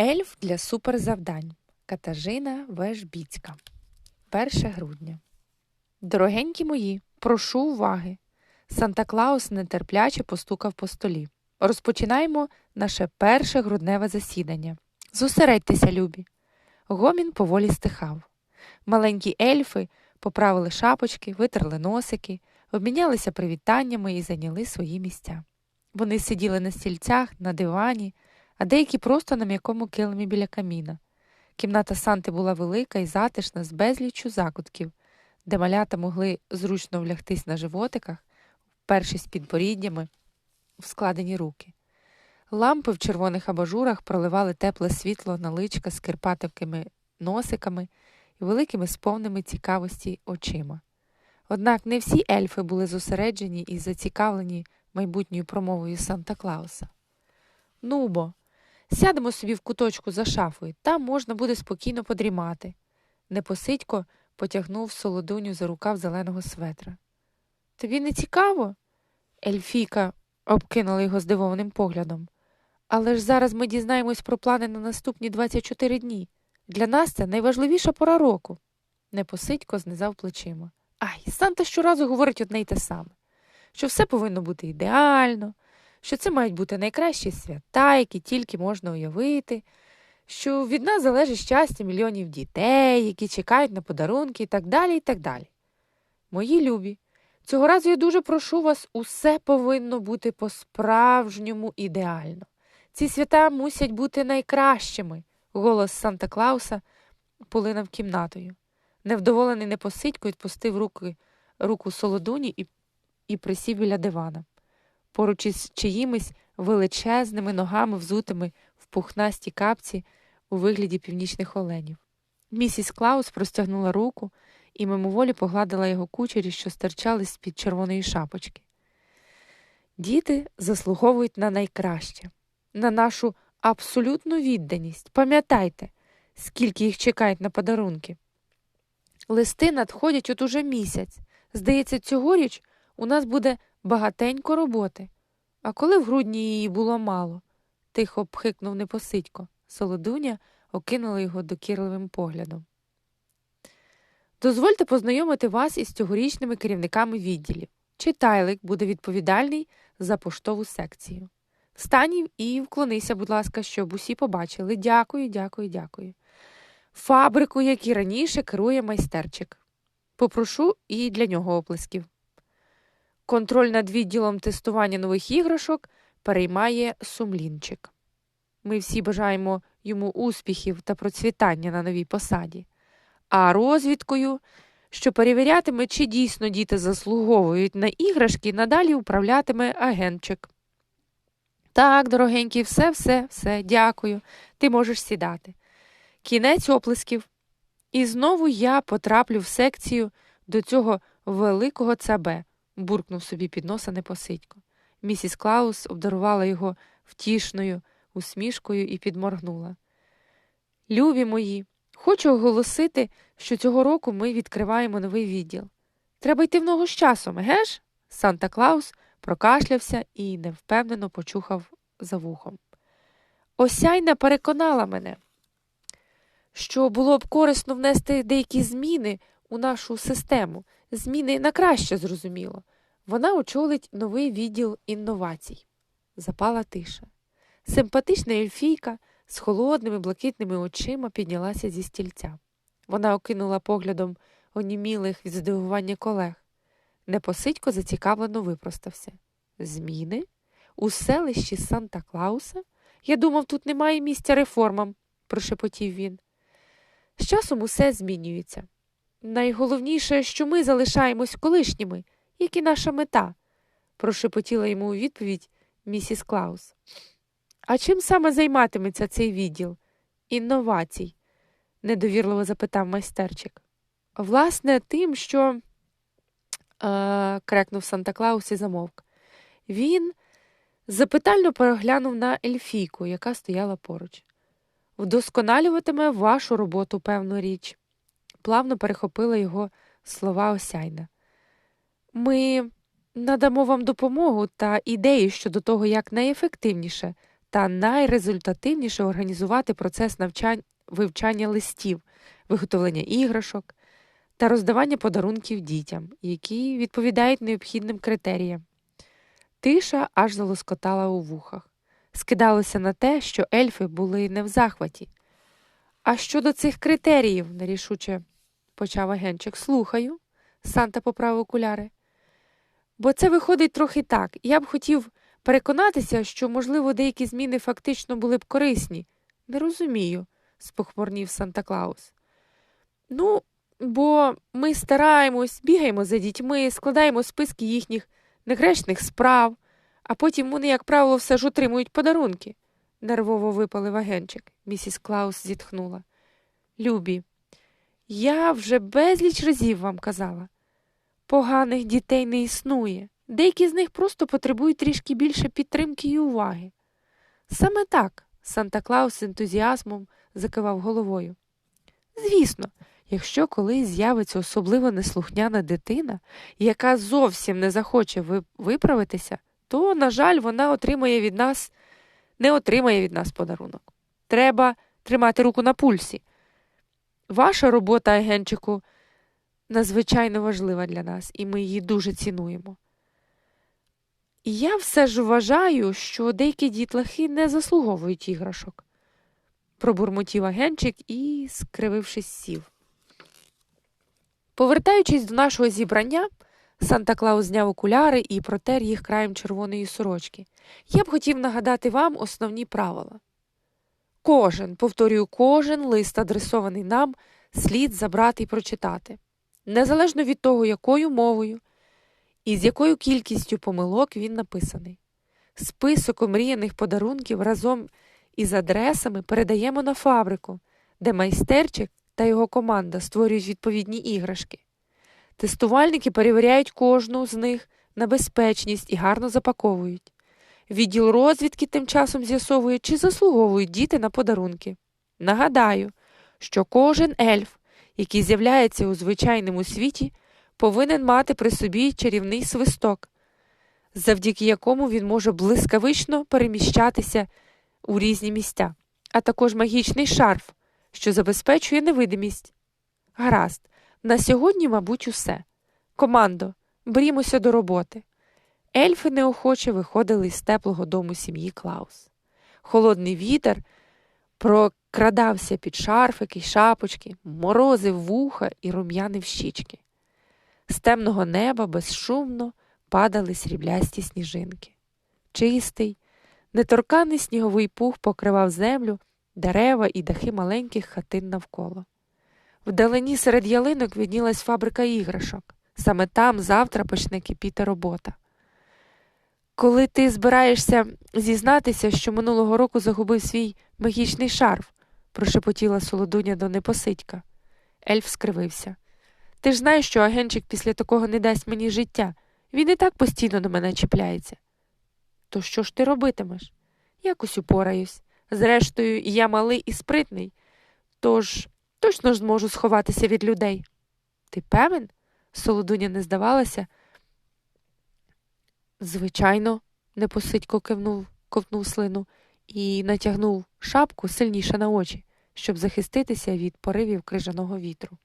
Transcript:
Ельф для суперзавдань Катажина Вежбіцька. 1 грудня. Дорогенькі мої, прошу уваги. Санта Клаус нетерпляче постукав по столі. Розпочинаємо наше перше грудневе засідання. Зосередьтеся, любі. Гомін поволі стихав. Маленькі ельфи поправили шапочки, витерли носики, обмінялися привітаннями і зайняли свої місця. Вони сиділи на стільцях, на дивані, а деякі просто на м'якому килимі біля каміна. Кімната Санти була велика і затишна, з безліччю закутків, де малята могли зручно влягтись на животиках, впершись підборіддями, в складені руки. Лампи в червоних абажурах проливали тепле світло на личка з кирпатовкими носиками і великими сповними цікавості очима. Однак не всі ельфи були зосереджені і зацікавлені майбутньою промовою Санта Клауса. Ну бо, сядемо собі в куточку за шафою, там можна буде спокійно подрімати. Непосидько потягнув солодуню за рукав зеленого светра. Тобі не цікаво? Ельфійка обкинула його здивованим поглядом. Але ж зараз ми дізнаємось про плани на наступні 24 дні. Для нас це найважливіша пора року. Непосидько знизав плечима. Ай, Санта щоразу говорить одне й те саме, що все повинно бути ідеально, що це мають бути найкращі свята, які тільки можна уявити, що від нас залежить щастя мільйонів дітей, які чекають на подарунки і так далі, і так далі. Мої любі, цього разу я дуже прошу вас, усе повинно бути по-справжньому ідеально. Ці свята мусять бути найкращими. Голос Санта Клауса полинав кімнатою. Невдоволений непосидько відпустив руки, руку солодуні і, і присів біля дивана. Поруч із чиїмись величезними ногами, взутими в пухнасті капці у вигляді північних оленів. Місіс Клаус простягнула руку і мимоволі погладила його кучері, що стирчали з-під червоної шапочки. Діти заслуговують на найкраще, на нашу абсолютну відданість. Пам'ятайте, скільки їх чекають на подарунки. Листи надходять от уже місяць. Здається, цьогоріч у нас буде багатенько роботи. А коли в грудні її було мало, тихо обхикнув непосидько. Солодуня окинула його докірливим поглядом. Дозвольте познайомити вас із цьогорічними керівниками відділів. Читайлик буде відповідальний за поштову секцію. Встань і вклонися, будь ласка, щоб усі побачили. Дякую, дякую, дякую. Фабрику, як і раніше, керує майстерчик. Попрошу і для нього оплесків. Контроль над відділом тестування нових іграшок переймає сумлінчик. Ми всі бажаємо йому успіхів та процвітання на новій посаді, а розвідкою, що перевірятиме, чи дійсно діти заслуговують на іграшки, надалі управлятиме агентчик. Так, дорогенький, все, все, все, дякую. Ти можеш сідати. Кінець оплесків. І знову я потраплю в секцію до цього великого ЦБ, буркнув собі під носа непосидько. Місіс Клаус обдарувала його втішною усмішкою і підморгнула. Любі мої, хочу оголосити, що цього року ми відкриваємо новий відділ. Треба йти в ногу з часом, еге ж? Санта Клаус прокашлявся і невпевнено почухав за вухом. Осяйна переконала мене, що було б корисно внести деякі зміни у нашу систему, зміни на краще зрозуміло. Вона очолить новий відділ інновацій. Запала тиша. Симпатична ельфійка з холодними блакитними очима піднялася зі стільця. Вона окинула поглядом онімілих від здивування колег. Непосидько зацікавлено випростався. Зміни? У селищі Санта Клауса? Я думав, тут немає місця реформам, прошепотів він. З часом усе змінюється. Найголовніше, що ми залишаємось колишніми, як і наша мета, прошепотіла йому у відповідь місіс Клаус. А чим саме займатиметься цей відділ? Інновацій? недовірливо запитав майстерчик. Власне, тим, що. Е, крекнув Санта Клаус і замовк. Він запитально переглянув на ельфійку, яка стояла поруч. Вдосконалюватиме вашу роботу, певну річ, плавно перехопила його слова осяйна. Ми надамо вам допомогу та ідеї щодо того, як найефективніше та найрезультативніше організувати процес навчань, вивчання листів, виготовлення іграшок та роздавання подарунків дітям, які відповідають необхідним критеріям. Тиша аж залоскотала у вухах. Скидалося на те, що ельфи були не в захваті. А щодо цих критеріїв, нерішуче почав агенчик, слухаю. Санта поправив окуляри. Бо це виходить трохи так. Я б хотів переконатися, що, можливо, деякі зміни фактично були б корисні. Не розумію, спохмурнів Санта Клаус. Ну, бо ми стараємось, бігаємо за дітьми, складаємо списки їхніх негречних справ, а потім вони, як правило, все ж отримують подарунки, нервово випалив агенчик. Місіс Клаус зітхнула. Любі, я вже безліч разів вам казала. Поганих дітей не існує. Деякі з них просто потребують трішки більше підтримки і уваги. Саме так, Санта Клаус з ентузіазмом закивав головою. Звісно, якщо колись з'явиться особливо неслухняна дитина, яка зовсім не захоче виправитися, то, на жаль, вона отримає від нас, не отримає від нас подарунок. Треба тримати руку на пульсі. Ваша робота, агенчику, надзвичайно важлива для нас, і ми її дуже цінуємо. І я все ж вважаю, що деякі дітлахи не заслуговують іграшок, пробурмотів агенчик і, скривившись, сів. Повертаючись до нашого зібрання, Санта Клаус зняв окуляри і протер їх краєм червоної сорочки. Я б хотів нагадати вам основні правила. Кожен, повторюю, кожен лист, адресований нам, слід забрати і прочитати, незалежно від того, якою мовою і з якою кількістю помилок він написаний. Список омріяних подарунків разом із адресами передаємо на фабрику, де майстерчик та його команда створюють відповідні іграшки. Тестувальники перевіряють кожну з них на безпечність і гарно запаковують. Відділ розвідки тим часом з'ясовує, чи заслуговують діти на подарунки. Нагадаю, що кожен ельф, який з'являється у звичайному світі, повинен мати при собі чарівний свисток, завдяки якому він може блискавично переміщатися у різні місця, а також магічний шарф, що забезпечує невидимість. Гаразд, на сьогодні, мабуть, усе. Командо, брімося до роботи. Ельфи неохоче виходили з теплого дому сім'ї Клаус. Холодний вітер прокрадався під шарфики й шапочки, морозив вуха і рум'янив щічки. З темного неба безшумно падали сріблясті сніжинки. Чистий, неторканий сніговий пух покривав землю, дерева і дахи маленьких хатин навколо. Вдалині серед ялинок віднілась фабрика іграшок. Саме там завтра почне кипіти робота. Коли ти збираєшся зізнатися, що минулого року загубив свій магічний шарф, прошепотіла солодуня до непосидька. Ельф скривився. Ти ж знаєш, що агенчик після такого не дасть мені життя. Він і так постійно до мене чіпляється. То що ж ти робитимеш? Якось упораюсь. Зрештою, я малий і спритний, тож точно ж зможу сховатися від людей. Ти певен? Солодуня не здавалася. Звичайно, непосидько кивнув, ковтнув слину і натягнув шапку сильніше на очі, щоб захиститися від поривів крижаного вітру.